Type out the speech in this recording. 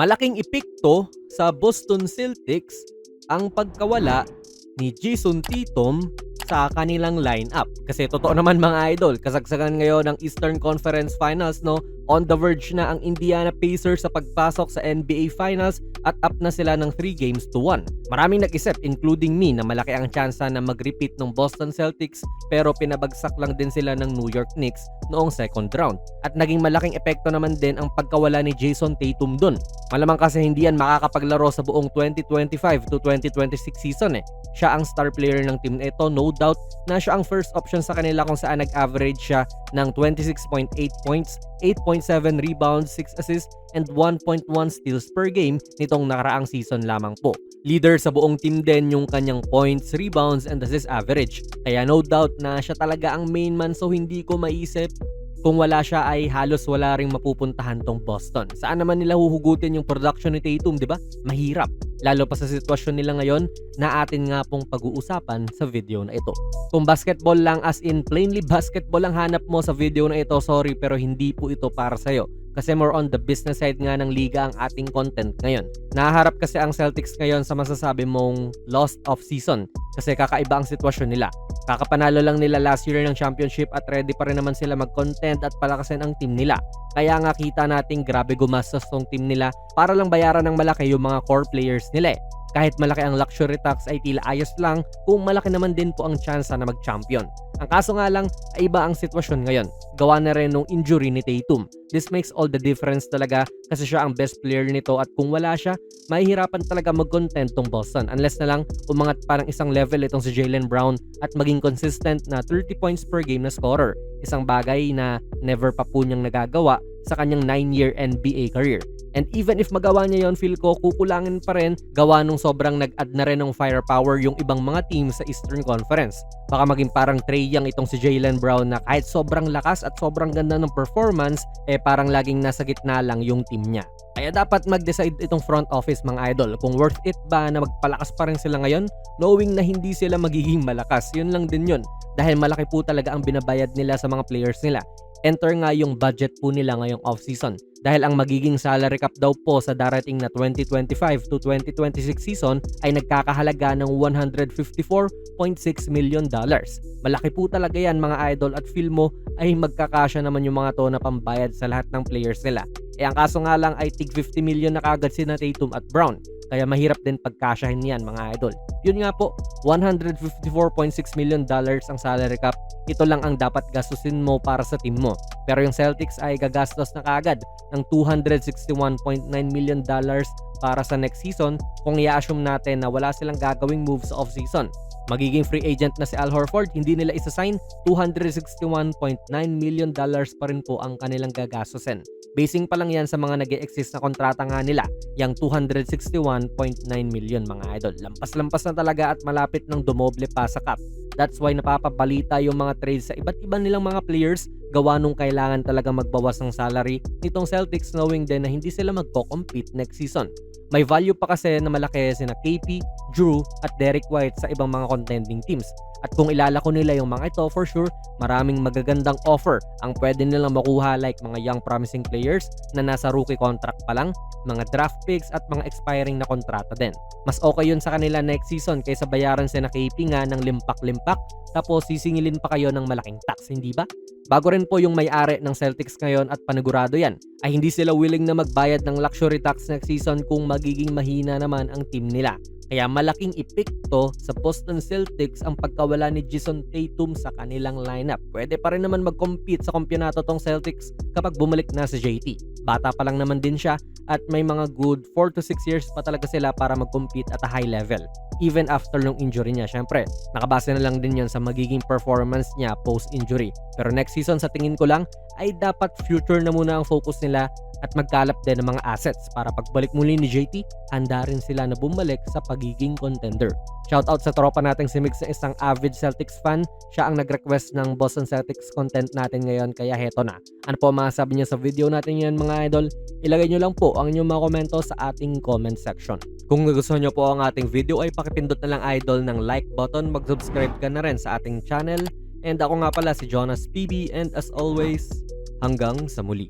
Malaking epekto sa Boston Celtics ang pagkawala ni Jason Tatum sa kanilang lineup. Kasi totoo naman mga idol, kasagsagan ngayon ng Eastern Conference Finals no. On the verge na ang Indiana Pacers sa pagpasok sa NBA Finals at up na sila ng 3 games to 1. Maraming nag-isip including me na malaki ang tsansa na mag-repeat ng Boston Celtics pero pinabagsak lang din sila ng New York Knicks noong second round. At naging malaking epekto naman din ang pagkawala ni Jason Tatum dun. Malamang kasi hindi yan makakapaglaro sa buong 2025 to 2026 season eh. Siya ang star player ng team nito, no doubt na siya ang first option sa kanila kung saan nag-average siya ng 26.8 points, 8.7 rebounds, 6 assists, and 1.1 steals per game nitong nakaraang season lamang po. Leader sa buong team din yung kanyang points, rebounds, and assist average. Kaya no doubt na siya talaga ang main man so hindi ko maisip kung wala siya ay halos wala ring mapupuntahan tong Boston. Saan naman nila huhugutin yung production ni Tatum, di ba? Mahirap. Lalo pa sa sitwasyon nila ngayon na atin nga pong pag-uusapan sa video na ito. Kung basketball lang as in plainly basketball ang hanap mo sa video na ito, sorry pero hindi po ito para sa'yo kasi more on the business side nga ng liga ang ating content ngayon. Naharap kasi ang Celtics ngayon sa masasabi mong lost of season kasi kakaiba ang sitwasyon nila. Kakapanalo lang nila last year ng championship at ready pa rin naman sila mag-content at palakasin ang team nila. Kaya nga kita nating grabe gumastos tong team nila para lang bayaran ng malaki yung mga core players nila eh. Kahit malaki ang luxury tax ay tila ayos lang kung malaki naman din po ang chance na mag-champion. Ang kaso nga lang ay iba ang sitwasyon ngayon. Gawa na rin ng injury ni Tatum. This makes all the difference talaga kasi siya ang best player nito at kung wala siya, mahihirapan talaga mag-content tong Boston unless na lang umangat pa ng isang level itong si Jalen Brown at maging consistent na 30 points per game na scorer. Isang bagay na never pa po niyang nagagawa sa kanyang 9-year NBA career. And even if magawa niya yon feel ko kukulangin pa rin gawa nung sobrang nag-add na rin ng firepower yung ibang mga team sa Eastern Conference. Baka maging parang Trey Young itong si Jalen Brown na kahit sobrang lakas at sobrang ganda ng performance, eh parang laging nasa gitna lang yung team niya. Kaya dapat mag-decide itong front office mga idol kung worth it ba na magpalakas pa rin sila ngayon knowing na hindi sila magiging malakas. Yun lang din yun. Dahil malaki po talaga ang binabayad nila sa mga players nila enter nga yung budget po nila ngayong off-season. Dahil ang magiging salary cap daw po sa darating na 2025 to 2026 season ay nagkakahalaga ng 154.6 million dollars. Malaki po talaga yan mga idol at feel mo ay magkakasya naman yung mga to na pambayad sa lahat ng players nila. Eh ang kaso nga lang ay tig 50 million na kagad si Tatum at Brown. Kaya mahirap din pagkasyahin yan mga idol. Yun nga po, 154.6 million dollars ang salary cap. Ito lang ang dapat gastusin mo para sa team mo. Pero yung Celtics ay gagastos na kagad ng 261.9 million dollars para sa next season kung i-assume natin na wala silang gagawing move sa off-season. Magiging free agent na si Al Horford, hindi nila isa-sign, 261.9 million dollars pa rin po ang kanilang gagastusin. Basing pa lang yan sa mga nag exist na kontrata nga nila, yung 261.9 million mga idol. Lampas-lampas na talaga at malapit ng dumoble pa sa cap. That's why napapabalita yung mga trades sa iba't iba nilang mga players gawa nung kailangan talaga magbawas ng salary nitong Celtics knowing din na hindi sila magko-compete next season. May value pa kasi na malaki sina KP, Drew at Derek White sa ibang mga contending teams. At kung ilalako nila yung mga ito, for sure, maraming magagandang offer ang pwede nilang makuha like mga young promising players na nasa rookie contract pa lang, mga draft picks at mga expiring na kontrata din. Mas okay yun sa kanila next season kaysa bayaran sina KP nga ng limpak-limpak tapos sisingilin pa kayo ng malaking tax, hindi ba? Bago rin po yung may-ari ng Celtics ngayon at panigurado yan, ay hindi sila willing na magbayad ng luxury tax next season kung magiging mahina naman ang team nila. Kaya malaking epekto sa Boston Celtics ang pagkawala ni Jason Tatum sa kanilang lineup. Pwede pa rin naman mag-compete sa kompyonato tong Celtics kapag bumalik na si JT. Bata pa lang naman din siya at may mga good 4 to 6 years pa talaga sila para mag-compete at a high level. Even after yung injury niya, syempre, nakabase na lang din yon sa magiging performance niya post-injury. Pero next season sa tingin ko lang ay dapat future na muna ang focus nila at magkalap din ng mga assets para pagbalik muli ni JT, handa rin sila na bumalik sa pagiging contender. Shoutout sa tropa nating si Mix na isang avid Celtics fan. Siya ang nag-request ng Boston Celtics content natin ngayon kaya heto na. Ano po mga sabi niya sa video natin yan mga idol? Ilagay nyo lang po ang inyong mga komento sa ating comment section. Kung nagustuhan nyo po ang ating video ay pakipindot na lang idol ng like button, mag-subscribe ka na rin sa ating channel. And ako nga pala si Jonas PB and as always, hanggang sa muli.